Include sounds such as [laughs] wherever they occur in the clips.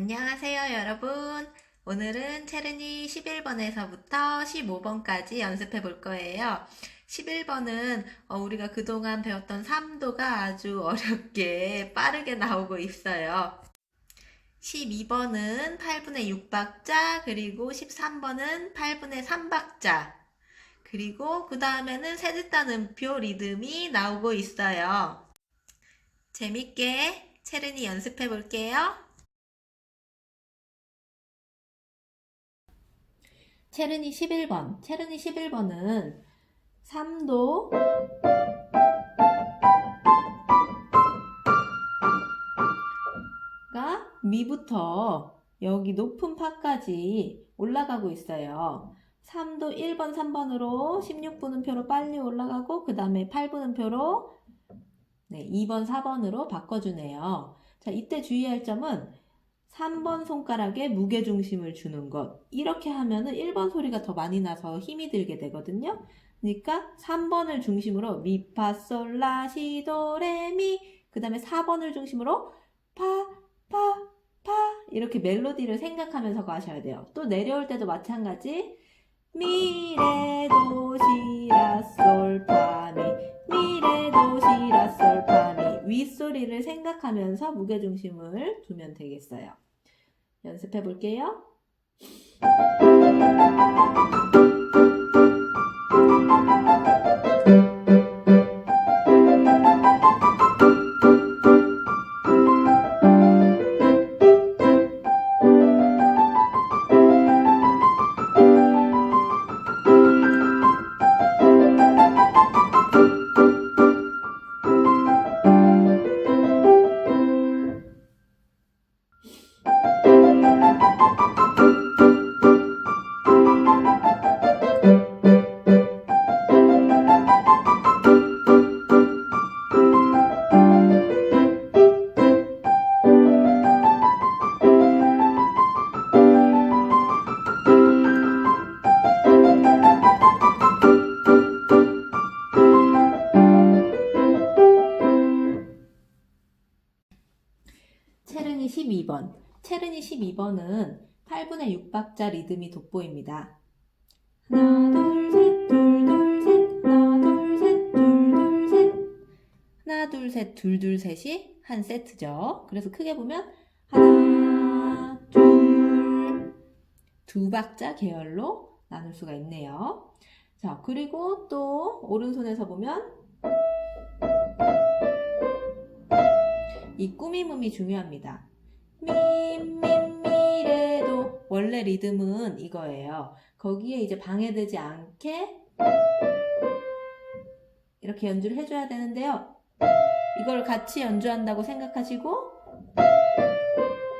안녕하세요, 여러분. 오늘은 체르니 11번에서부터 15번까지 연습해 볼 거예요. 11번은 어, 우리가 그동안 배웠던 3도가 아주 [laughs] 어렵게 빠르게 나오고 있어요. 12번은 8분의 6박자, 그리고 13번은 8분의 3박자, 그리고 그 다음에는 세듣단 음표 리듬이 나오고 있어요. 재밌게 체르니 연습해 볼게요. 체르니 11번. 체르니 11번은 3도 가 미부터 여기 높은 파까지 올라가고 있어요. 3도 1번, 3번으로 16분음표로 빨리 올라가고 그 다음에 8분음표로 네, 2번, 4번으로 바꿔주네요. 자, 이때 주의할 점은 3번 손가락에 무게중심을 주는 것. 이렇게 하면은 1번 소리가 더 많이 나서 힘이 들게 되거든요. 그러니까 3번을 중심으로 미, 파, 솔, 라, 시, 도, 레, 미. 그 다음에 4번을 중심으로 파, 파, 파. 이렇게 멜로디를 생각하면서 가셔야 돼요. 또 내려올 때도 마찬가지. 미, 레, 도, 시, 라, 솔, 파, 미. 미, 레, 도, 시, 라. 윗소리를 생각하면서 무게중심을 두면 되겠어요. 연습해 볼게요. 12번. 체르니 12번은 8분의 6박자 리듬이 돋보입니다. 하나, 둘, 셋, 둘, 둘, 셋, 하나, 둘, 셋, 둘, 둘, 셋. 하나, 둘, 셋, 둘, 둘, 셋이 한 세트죠. 그래서 크게 보면 하나, 둘, 두 박자 계열로 나눌 수가 있네요. 자, 그리고 또 오른손에서 보면 이 꾸미음이 중요합니다. 미, 미, 미래도 원래 리듬은 이거예요. 거기에 이제 방해되지 않게 이렇게 연주를 해줘야 되는데요. 이걸 같이 연주한다고 생각하시고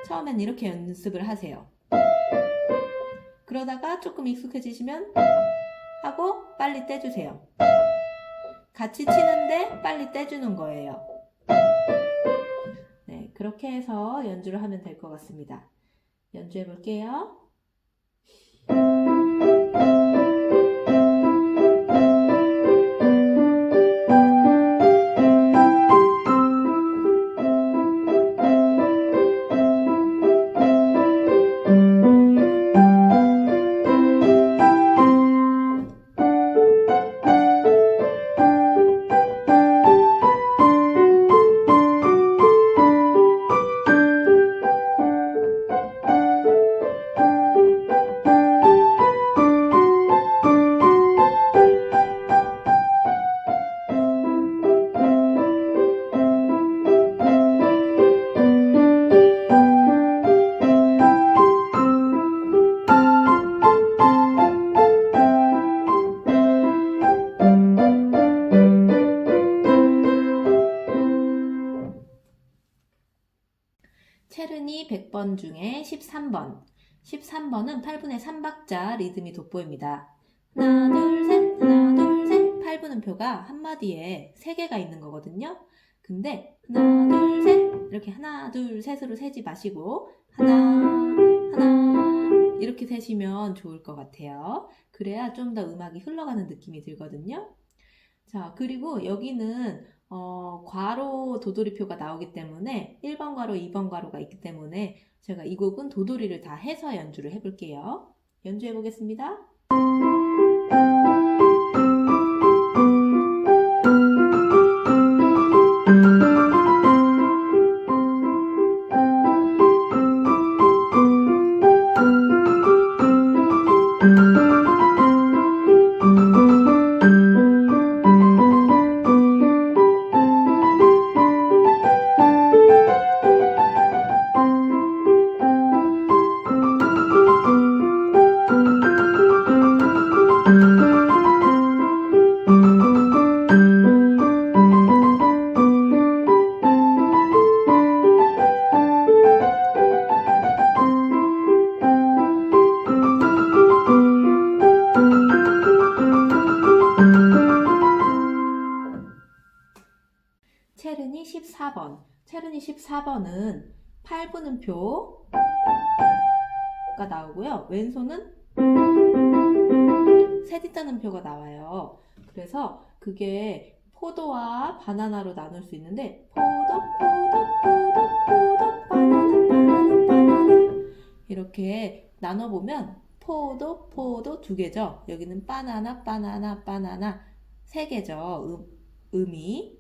처음엔 이렇게 연습을 하세요. 그러다가 조금 익숙해지시면 하고 빨리 떼주세요. 같이 치는데 빨리 떼주는 거예요. 네, 그렇게 해서 연주를 하면 될 것 같습니다. 연주해 볼게요. 체르니 100번 중에 13번. 13번은 8분의 3박자 리듬이 돋보입니다. 하나, 둘, 셋, 하나, 둘, 셋. 8분음표가 한마디에 3개가 있는 거거든요. 근데 하나, 둘, 셋. 이렇게 하나, 둘, 셋으로 세지 마시고 하나, 하나 이렇게 세시면 좋을 것 같아요. 그래야 좀 더 음악이 흘러가는 느낌이 들거든요. 자, 그리고 여기는 어, 괄호 도돌이표가 나오기 때문에 1번 괄호, 2번 괄호가 있기 때문에 제가 이 곡은 도돌이를 다 해서 연주를 해볼게요. 연주해 보겠습니다. 14번은 8분음표가 나오고요. 왼손은 세디따는표가 나와요. 그래서 그게 포도와 바나나로 나눌 수 있는데 포도 포도 포도 포도 바나나 바나나 바나나 이렇게 나눠보면 포도 포도 두 개죠. 여기는 바나나 바나나 바나나 세 개죠. 음, 음이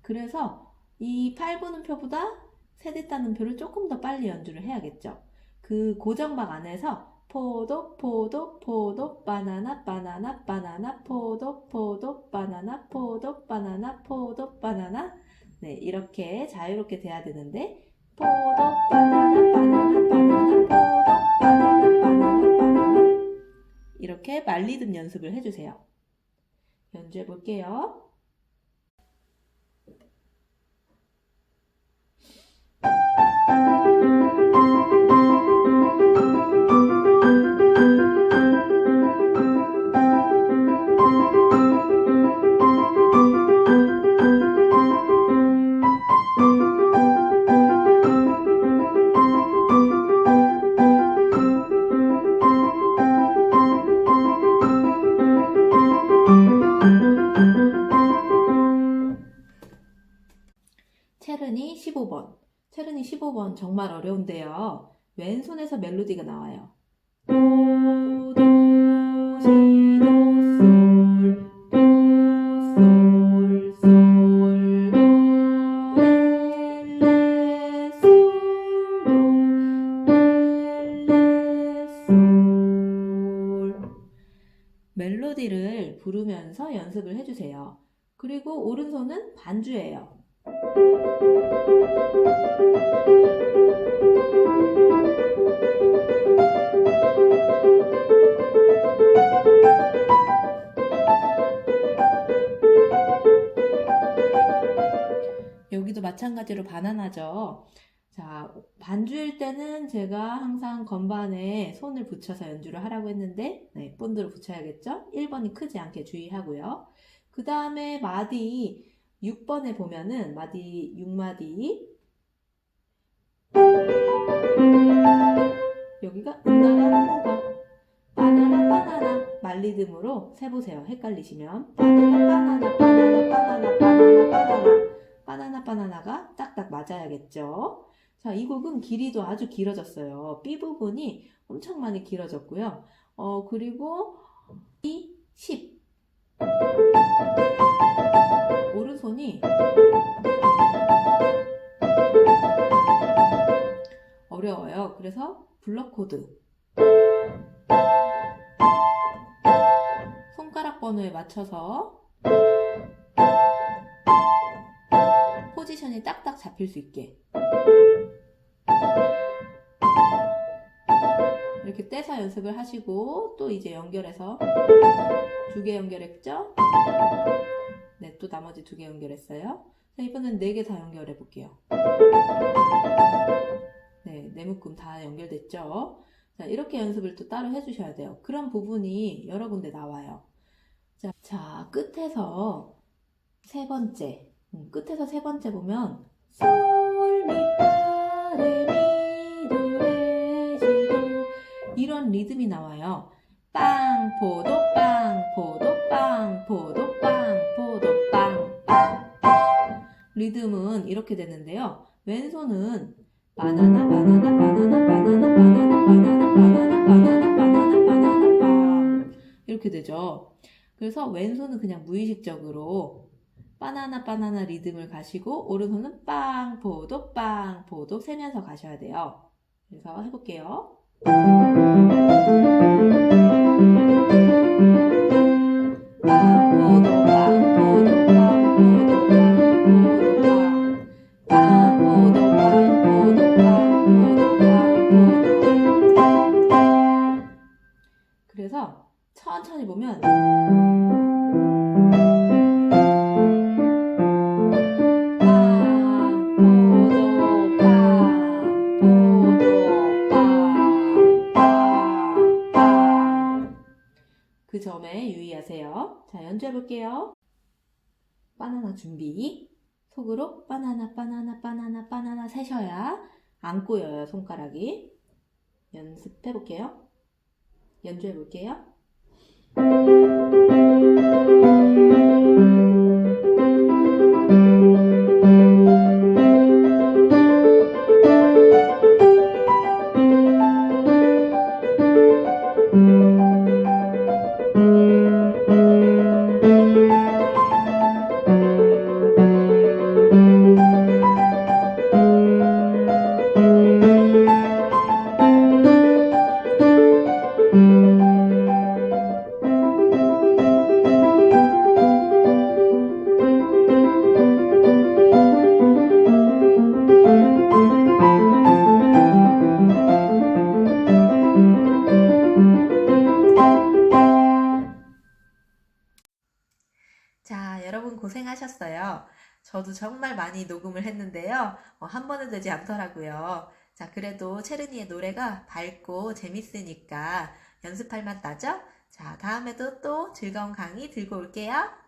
그래서 이 8분음 표보다 세대 따는 표를 조금 더 빨리 연주를 해야겠죠. 그 고정박 안에서 포도, 포도, 포도, 바나나, 바나나, 바나나, 포도, 포도, 바나나, 포도, 바나나, 포도, 바나나. 네, 이렇게 자유롭게 돼야 되는데, 포도, 바나나, 바나나, 바나나, 포도, 바나나, 바나나, 바나나. 이렇게 말리듬 연습을 해주세요. 연주해 볼게요. 어려운데요. 왼손에서 멜로디가 나와요. 멜로디를 부르면서 연습을 해주세요. 그리고 오른손은 반주예요. 마찬가지로 바나나죠. 자, 반주일 때는 제가 항상 건반에 손을 붙여서 연주를 하라고 했는데, 네, 본드로 붙여야겠죠? 1번이 크지 않게 주의하고요. 그 다음에 마디 6번에 보면은 마디 6마디 여기가 은나라나가 바나나 바나나 말리듬으로 세보세요. 헷갈리시면 바나나 바나나 바나나 바나나 바나나 바나나 바나나 바나나가 딱딱 맞아야겠죠. 자, 이 곡은 길이도 아주 길어졌어요. B 부분이 엄청 많이 길어졌고요. 어, 그리고 이 10. 오른손이 어려워요. 그래서 블럭 코드. 손가락 번호에 맞춰서 포지션이 딱딱 잡힐 수 있게 이렇게 떼서 연습을 하시고 또 이제 연결해서 두 개 연결했죠? 네, 또 나머지 두 개 연결했어요. 자, 이번엔 네 개 다 연결해 볼게요. 네, 네 묶음 다 연결됐죠? 자, 이렇게 연습을 또 따로 해주셔야 돼요. 그런 부분이 여러 군데 나와요. 자, 자 끝에서 세 번째, 음, 끝에서 세 번째 보면 솔, 미, 파, 레, 미, 도, 레, 시, 도 이런 리듬이 나와요. 빵, 포도, 빵, 포도, 빵, 포도, 빵, 포도, 빵, 빵, 빵. 리듬은 이렇게 되는데요. 왼손은 바나나 바나나 바나나 바나나 바나나 바나나 바나나 바나나 바나나 바나나 빵 이렇게 되죠. 그래서 왼손은 그냥 무의식적으로 바나나 바나나 리듬을 가시고 오른손은 빵 포도 빵 포도 세면서 가셔야 돼요. 그래서 해볼게요. 연주해 볼게요. 바나나 준비. 속으로 바나나 바나나 바나나 바나나 세셔야 안 꼬여요, 손가락이. 연습해 볼게요. 연주해 볼게요. 고생하셨어요. 저도 정말 많이 녹음을 했는데요. 어, 한 번은 되지 않더라고요. 자, 그래도 체르니의 노래가 밝고 재밌으니까 연습할 맛 나죠? 자, 다음에도 또 즐거운 강의 들고 올게요.